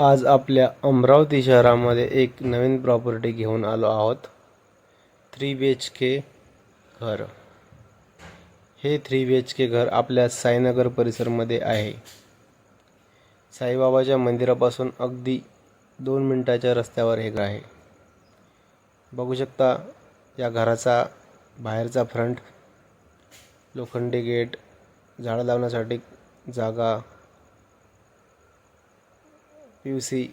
आज आपल्या अमरावती शहरामध्ये एक नवीन प्रॉपर्टी घेऊन आलो आहोत. थ्री बी एच के घर. हे थ्री बी एच के घर आपल्या साईनगर परिसरमध्ये आहे. साईबाबाच्या मंदिरापासून अगदी दोन मिनटाच्या रस्त्यावर हे घर आहे. बघू शकता या घराचा बाहेरचा फ्रंट लोखंडी गेट झाडं लावण्यासाठी जागा पी यू सी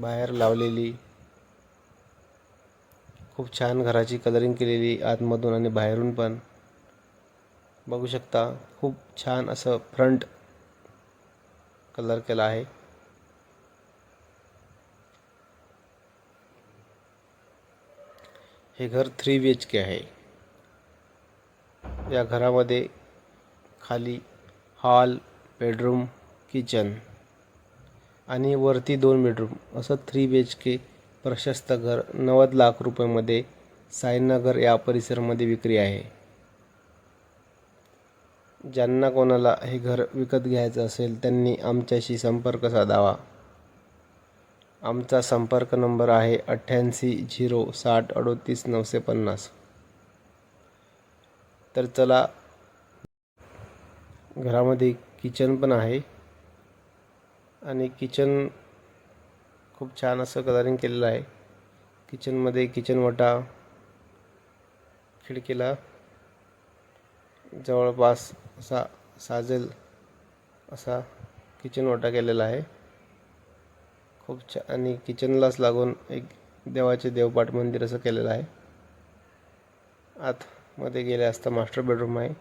बाहेर लावलेली खूप छान घराची कलरिंग केलेली आतमधून आणि बाहेरून पण. बघू शकता खूप छान असं फ्रंट कलर केला आहे. हे घर थ्री बी एच के आहे. या घरामध्ये खाली हॉल बेडरूम किचन आणि वरती दोन बेडरूम असं थ्री बी एच के प्रशस्त घर नव्वद लाख रुपयामध्ये साईनगर या परिसरामध्ये विक्री आहे. ज्यांना कोणाला हे घर विकत घ्यायचं असेल त्यांनी आमच्याशी संपर्क साधावा. आमचा संपर्क नंबर आहे अठ्ठ्याऐंशी झिरो साठ अडोतीस नऊशे पन्नास. तर चला घरामध्ये किचन पण आहे. आणि किचन खूप छान असं कलरिंग केलेलं आहे. किचनमध्ये किचन वटा खिडकीला जवळपास असा साजेल असा किचन वटा केलेला आहे. खूप छान आणि किचनलाच लागून एक देवाचे देवपाठ मंदिर असं केलेलं आहे. आतमध्ये गेले असता मास्टर बेडरूम आहे.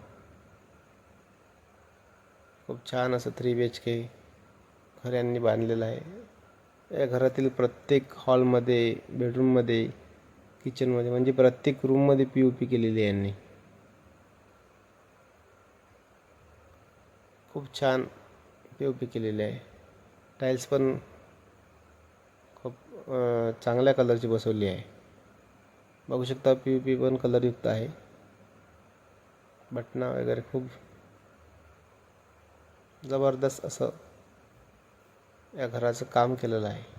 खूप छान असं थ्री बी एच के घर यांनी बांधलेलं आहे. या घरातील प्रत्येक हॉलमध्ये बेडरूममध्ये किचनमध्ये म्हणजे प्रत्येक रूममध्ये पी ओ पी केलेली आहे यांनी. खूप छान पी ओ पी केलेली आहे. टाईल्स पण खूप चांगल्या कलरची बसवली आहे. बघू शकता पी ओ पी पण कलरयुक्त आहे. बटणं वगैरे खूप जबरदस्त असं या घराचं काम केलेलं आहे.